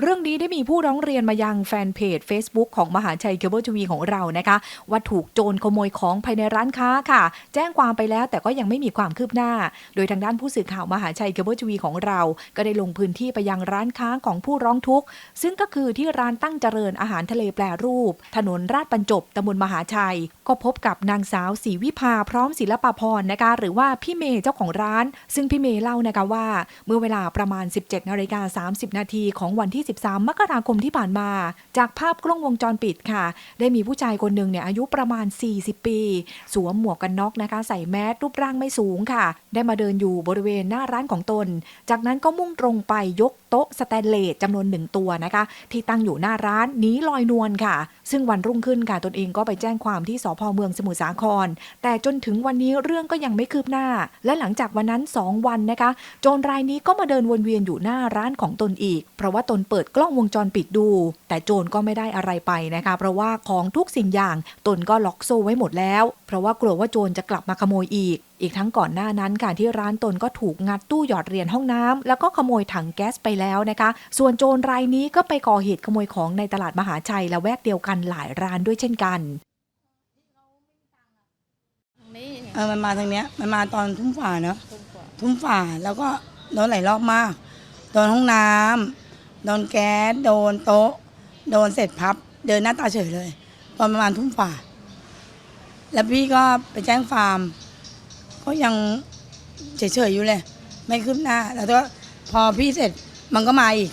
เรื่องนี้ได้มีผู้ร้องเรียนมายังแฟนเพจ Facebook ของมหาชัยเคเบิลทีวีของเรานะคะ ว่าถูกโจรขโมยของภายในร้านค้าค่ะ แจ้งความไปแล้วแต่ก็ยังไม่มีความคืบหน้า โดยทางด้านผู้สื่อข่าวมหาชัยเคเบิลทีวีของเรา ก็ได้ลงพื้นที่ไปยังร้านค้าของผู้ร้องทุกข์ ซึ่งก็คือที่ร้านตั้งเจริญอาหารทะเลแปรรูป ถนนราชบรรจบตำบลมหาชัย ก็พบกับนางสาวศรีวิภาพร้อมศิลปาพรนะคะ หรือว่าพี่เมย์เจ้าของร้าน ซึ่งพี่เมย์เล่านะคะว่า เมื่อเวลาประมาณ 17นาฬิกา30นาทีของวันที่13 มกราคมที่ผ่านมา จากภาพกล้องวงจรปิดค่ะ ได้มีผู้ชายคนหนึ่งเนี่ยอายุประมาณ 40 ปี สวมหมวกกันน็อกนะคะ ใส่แมสรูปร่างไม่สูงค่ะ ได้มาเดินอยู่บริเวณหน้าร้านของตน จากนั้นก็มุ่งตรงไปยก โต๊ะสแตนเลสจำนวนหนึ่งตัวนะคะ ที่ตั้งอยู่หน้าร้านนี้ลอยนวลค่ะ ซึ่งวันรุ่งขึ้นค่ะตนเองก็ไปแจ้งความที่สพเมืองสมุทรสาคร แต่จนถึงวันนี้เรื่องก็ยังไม่คืบหน้า และหลังจากวันนั้น 2 วันนะคะ โจรรายนี้ก็มาเดินวนเวียนอยู่หน้าร้านของตนอีก เพราะว่าตนเปิดกล้องวงจรปิดดู แต่โจรก็ไม่ได้อะไรไปนะคะ เพราะว่าของทุกสิ่งอย่างตนก็ล็อกโซ่ไว้หมดแล้ว เพราะว่ากลัวว่าโจรจะกลับมาขโมยอีกอีกทั้งก่อนหน้านั้นค่ะที่ร้านตนก็ถูกงัดตู้หยอดเหรียญห้องน้ำแล้วก็ขโมยถังแก๊สไปแล้วนะคะ ส่วนโจรรายนี้ก็ไปก่อเหตุขโมยของในตลาดมหาชัยและแวกเดียวกันหลายร้านด้วยเช่นกันเออมันมาทางเนี้ยมันมาตอนทุ่มฝ่าเนาะทุ่มฝ่าแล้วก็โดนหลายรอบมาก โดนห้องน้ำโดนแก๊ส โดนโต๊ะ โดนเสร็จพับ เดินหน้าตาเฉยเลย ตอนประมาณทุ่มฝ่า แล้วพี่ก็ไปแจ้งฟาร์ม ก็ยังเฉยๆอยู่เลย ไม่คืบหน้า แล้วก็พอพี่เสร็จมันก็มาอีก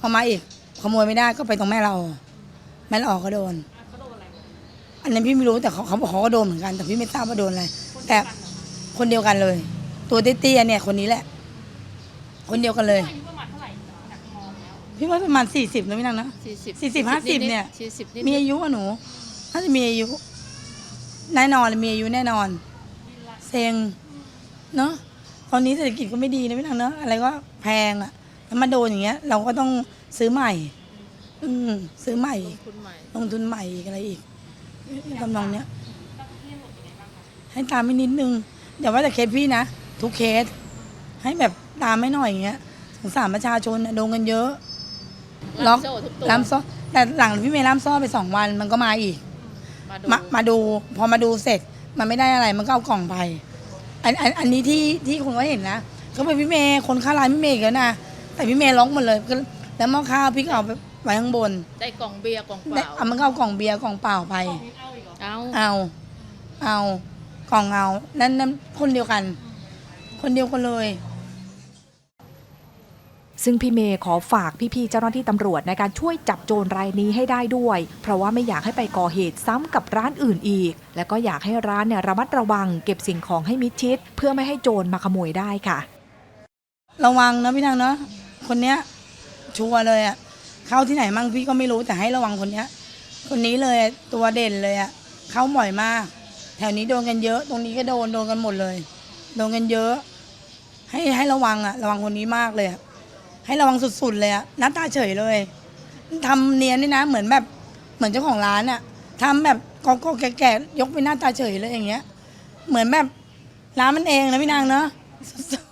พอมาอีกขโมยไม่ได้ก็ไปตรงแม่เรา แม่เราออกก็โดนอันนั้นพี่ไม่รู้แต่เขาเขาบอกเขาก็โดนเหมือนกัน แต่พี่ไม่ทราบว่าโดนอะไรแต่คนเดียวกันเลย ตัวเตี้ยๆเนี่ยคนนี้แหละ คนเดียวกันเลยพี่ว่าประมาณสี่สิบนะพี่นางนะ สี่สิบสี่สิบห้าสิบเนี่ย สี่สิบนิดมีอายุอะหนูน่าจะมีอายุแน่นอนเลยมีอายุแน่นอน เซ็งเนาะตอนนี้เศรษฐกิจก็ไม่ดีนะพี่นางเนาะอะไรก็แพงอะแล้วมาโดนอย่างเงี้ย เราก็ต้องซื้อใหม่ อืมซื้อใหม่ ลงทุนใหม่ ลงทุนใหม่อีกอะไรอีกทำนองเนี้ย ให้ตามไม่นิดนึงอย่าว่าแต่เคสพี่นะ ทุกเคส ให้แบบตามไม่หน่อยอย่างเงี้ยสงสารประชาชนน่ะโดนกันเยอะล็อกโซ่ทุกตัวล้ำซ้อแต่หลังพี่เมย์ล้ำซ้อไปสองวันมันก็มาอีก มาดูมามาดู พอมาดูเสร็จ มันไม่ได้อะไรมันก็เอากล่องไป อันอันอันนี้ที่ที่คนก็เห็นนะก็เป็นพี่เมย์คนค้าร้านพี่เมย์อีกแล้วนะแต่พี่เมย์ล็อกหมดเลยก็แล้วหม้อข้าวพี่ก็เอาไปไว้ข้างบนได้กล่องเบียร์กล่องเปได้ล่าเอามันก็เอากล่องเบียร์กล่องเปล่าไป เอาเอาเอากล่องเอานั่นนั่นคนเดียวกัน คนเดียวกันเลย ซึ่งพี่เมย์ขอฝากพี่ๆเจ้าหน้าที่ตำรวจในการช่วยจับโจรรายนี้ให้ได้ด้วย เพราะว่าไม่อยากให้ไปก่อเหตุซ้ำกับร้านอื่นอีก และก็อยากให้ร้านเนี่ยระมัดระวังเก็บสิ่งของให้มิดชิด เพื่อไม่ให้โจรมาขโมยได้ค่ะ ระวังนะพี่นางเนาะคนเนี้ยชัวร์เลยอะเข้าที่ไหนมั่งพี่ก็ไม่รู้แต่ให้ระวังคนเนี้ย คนนี้เลยตัวเด่นเลยอะเข้าบ่อยมาก แถวนี้โดนกันเยอะ ตรงนี้ก็โดนโดนกันหมดเลย โดนกันเยอะ ให้ให้ระวังอะระวังคนนี้มากเลยอะ ให้ระวังสุดๆเลยอะหน้าตาเฉยเลยทำเนียนนี่นะ เหมือนแบบเหมือนเจ้าของร้านอะทำแบบกอกๆแก่ๆยกไปหน้าตาเฉยเลยอย่างเงี้ย เหมือนแบบร้านมันเองนะพี่นางเนาะสุด